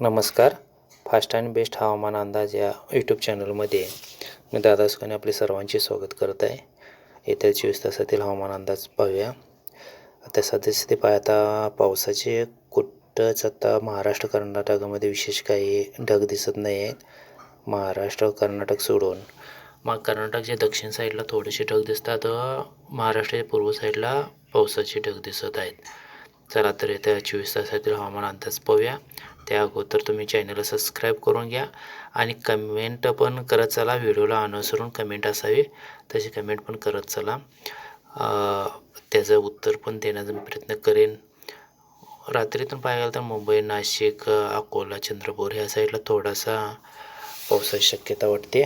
नमस्कार. Fast and best हवामान अंदाज या यूट्यूब चॅनलमध्ये मी दादा सुखाने आपले सर्वांचे स्वागत करत आहे. येत्या चोवीस तासातील हवामान अंदाज पाहूया. आता सध्यास्थिती पाहता पावसाचे कुठंच आता महाराष्ट्र कर्नाटकामध्ये विशेष काही ढग दिसत नाही आहेत. महाराष्ट्र कर्नाटक सोडून मग कर्नाटकच्या दक्षिण साईडला थोडेसे ढग दिसतात महाराष्ट्राच्या पूर्व साईडला पावसाचे ढग दिसत आहेत. चला तर येत्या चोवीस तासातील हवामान अंदाज पाहूया. त्या अगोदर तुम्ही चॅनलला सबस्क्राईब करून घ्या आणि कमेंट पण करत चला. व्हिडिओला अनुसरून कमेंट असावी तशी कमेंट पण करत चला. त्याचं उत्तर पण देण्याचा मी प्रयत्न करेन. रात्रीतून पाहायला गेलं तर मुंबई नाशिक अकोला चंद्रपूर ह्या साईडला थोडासा पावसाची शक्यता वाटते.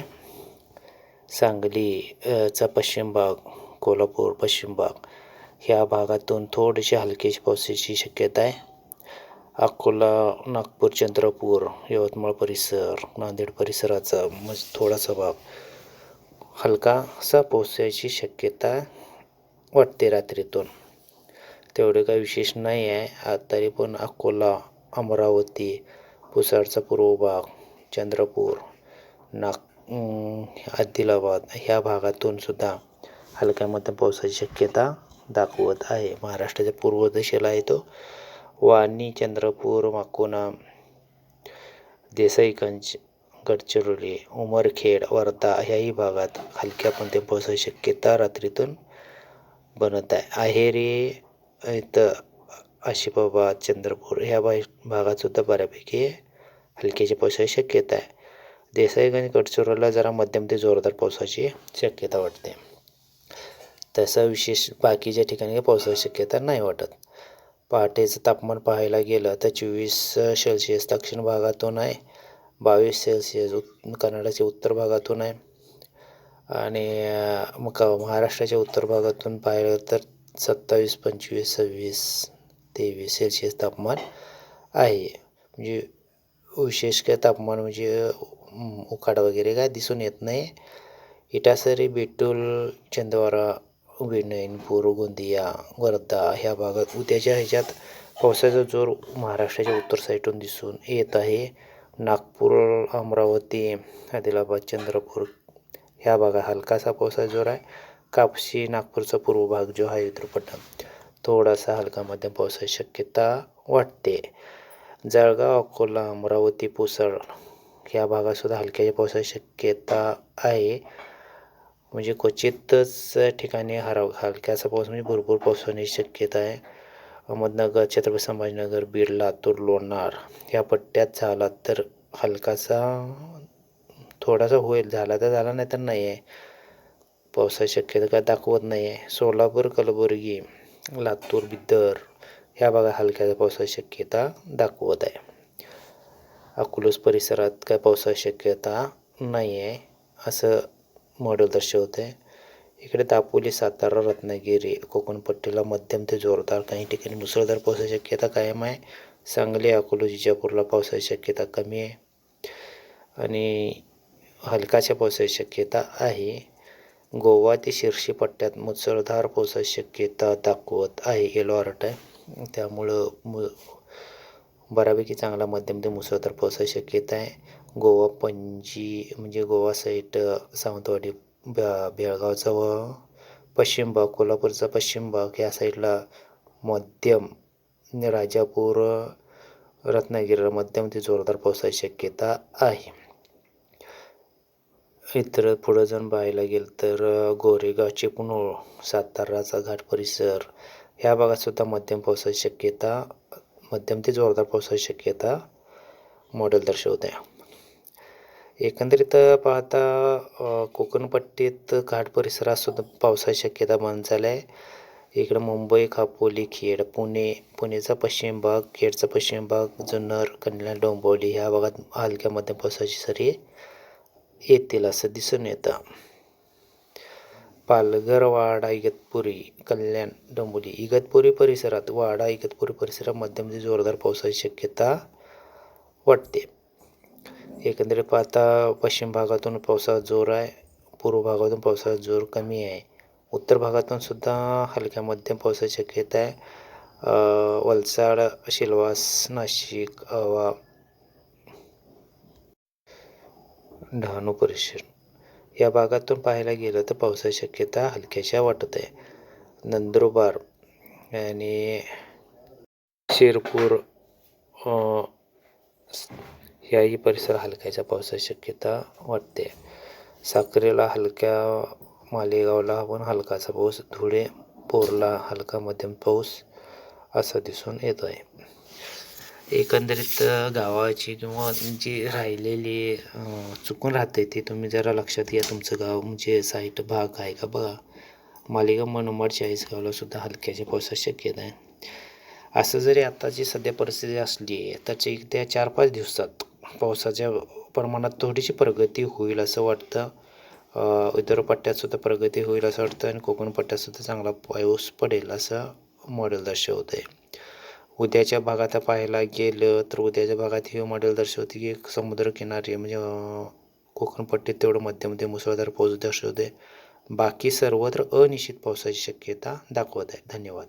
सांगलीचा पश्चिम भाग कोल्हापूर पश्चिम भाग ह्या भागातून थोडीशी हलकीशी पावसाची शक्यता आहे. अकोला नागपूर चंद्रपूर यवतमाळ परिसर नांदेड परिसराचा मज थोडासा भाग हलकासा पावसाची शक्यता वाटते रात्रीतून. तेवढे काही विशेष नाही आहे आ- तरी पण अकोला अमरावती पुसाडचा पूर्व भाग चंद्रपूर नाग आदिलाबाद ह्या भागातून सुद्धा हलक्यामध्ये पावसाची शक्यता दाखवत आहे. महाराष्ट्राच्या पूर्व दिशेला आहे तो. वाणी चंद्रपूर माकोना देसाईगंज गडचिरोली उमरखेड वर्धा ह्याही भागात हलक्या पण ते पावसाची शक्यता रात्रीतून बनत आहे. आहेरी इथं आशिफाबाद चंद्रपूर ह्या भा भागातसुद्धा बऱ्यापैकी हलक्याची पावसाची शक्यता आहे. देसाईगंज गडचिरोलीला जरा मध्यम ते जोरदार पावसाची शक्यता वाटते. तसं विशेष बाकीच्या ठिकाणी पावसाची शक्यता नाही वाटत. पहाटेचं तापमान पाहायला गेलं तर चोवीस सेल्सिअस दक्षिण भागातून आहे. बावीस सेल्सिअस उत् कर्नाटकच्या उत्तर भागातून आहे. आणि मग महाराष्ट्राच्या उत्तर भागातून पाहिलं तर सत्तावीस पंचवीस सव्वीस तेवीस सेल्सिअस तापमान आहे. म्हणजे विशेष काय तापमान म्हणजे उकाड वगैरे काय दिसून येत नाही. इटासरी बेटूल चंदवारा विनयनपूर गोंदिया वर्धा ह्या भागात उद्याच्या ह्याच्यात पावसाचा जोर महाराष्ट्राच्या उत्तर साईडून दिसून येत आहे. नागपूर अमरावती आदिलाबाद चंद्रपूर ह्या भागात हलकासा पावसाचा जोर आहे. कापशी नागपूरचा पूर्व भाग जो आहे विदर्भपट्टा थोडासा हलका मध्यम पावसाची शक्यता वाटते. जळगाव अकोला अमरावती पुसळ ह्या भागातसुद्धा हलक्याच्या पावसाची शक्यता आहे. म्हणजे क्वचितच ठिकाणी हराव हलक्याचा पाऊस म्हणजे भरपूर पाऊस होण्याची शक्यता आहे. अहमदनगर छत्रपती संभाजीनगर बीड लातूर लोणार ह्या पट्ट्यात झाला तर हलकासा थोडासा होईल. झाला तर झाला नाही तर नाही आहे. पावसाची शक्यता काय दाखवत नाही आहे. सोलापूर कलबुर्गी लातूर बिदर ह्या भागात हलक्या पावसाची शक्यता दाखवत आहे. अकलूज परिसरात काय पावसाची शक्यता नाही आहे असं मॉडेल दर्शवते. इकडे दापोली सातारा रत्नागिरी कोकणपट्टीला मध्यम ते जोरदार काही ठिकाणी मुसळधार पावसाची शक्यता कायम आहे. सांगली अकोला जिजापूरला पावसाची शक्यता कमी आहे. आणि हलकाच्या पावसाची शक्यता आहे. गोवा ते शिर्शी पट्ट्यात मुसळधार पावसाची शक्यता दाखवत आहे. येलो अलर्ट आहे. त्यामुळं मु बऱ्यापैकी चांगला मध्यम ते मुसळधार पावसाची शक्यता आहे. गोवा पणजी म्हणजे गोवा साईड सावंतवाडी बे बेळगावचा व पश्चिम भाग कोल्हापूरचा पश्चिम भाग या साईडला मध्यम राजापूर रत्नागिरीला मध्यम ते जोरदार पावसाची शक्यता आहे. इतर पुढं जण पाहायला गेलं तर गोरेगाव चिपणूळ साताराचा घाट परिसर ह्या भागात सुद्धा मध्यम पावसाची शक्यता मध्यम ते जोरदार पावसाची शक्यता मॉडेल दर्शवते. एकंदरीत पाहता कोकणपट्टीत घाट परिसरात सुद्धा पावसाची शक्यता बंद झाली आहे. इकडं मुंबई खापोली खेड पुणे पुणेचा पश्चिम भाग खेडचा पश्चिम भाग जुन्नर कल्याण डोंबिवली ह्या भागात हलक्या मध्यम पावसाची सरी येतील असं दिसून येतं. पालघर वाडा इगतपुरी कल्याण डोंबिवली इगतपुरी परिसरात वाडा इगतपुरी परिसरात मध्यम ते जोरदार पावसाची शक्यता वाटते. एकंदरीत पाहता पश्चिम भागातून पावसाचा जोर आहे पूर्व भागातून पावसाचा जोर कमी आहे. उत्तर भागातून सुद्धा हलक्या मध्यम पावसाची शक्यता आहे. वलसाड शिलवास नाशिक अवा डहाणू परिसर. या भागातून पाहायला गेलं तर पावसाची शक्यता हलक्याशा वाटत आहे. नंदुरबार आणि शिरपूर याही परिसर हलक्याच्या पावसाची शक्यता वाटते. साक्रीला हलक्या मालेगावला पण हलकाचा पाऊस धुळे पोरला हलका मध्यम पाऊस असा दिसून येत आहे एकंदरीत गावाची किंवा जी राहिलेली चुकून राहते ते तुम्ही जरा लक्षात घ्या. तुमचं गाव म्हणजे साईट भाग आहे का बघा? मालेगाव मनोमाड चाळीसगावला सुद्धा हलक्याच्या पावसाची शक्यता आहे. असं जरी आताची सध्या परिस्थिती असली तर एक त्या चार पाच दिवसात पावसाच्या प्रमाणात थोडीशी प्रगती होईल असं वाटतं. अ, प्रगती होईल असं वाटतं आणि कोकण पट्ट्यातसुद्धा चांगला पाऊस पडेल असं मॉडेल दर्शवत आहे उद्याच्या भागात पाहायला गेलं तर उद्याच्या भागात हे मॉडेल दर्शवते की एक समुद्रकिनारी म्हणजे कोकणपट्टीत तेवढं मध्यमध्ये मुसळधार पाऊस दर्शवते बाकी सर्वत्र अनिश्चित पावसाची शक्यता दाखवत आहे. धन्यवाद.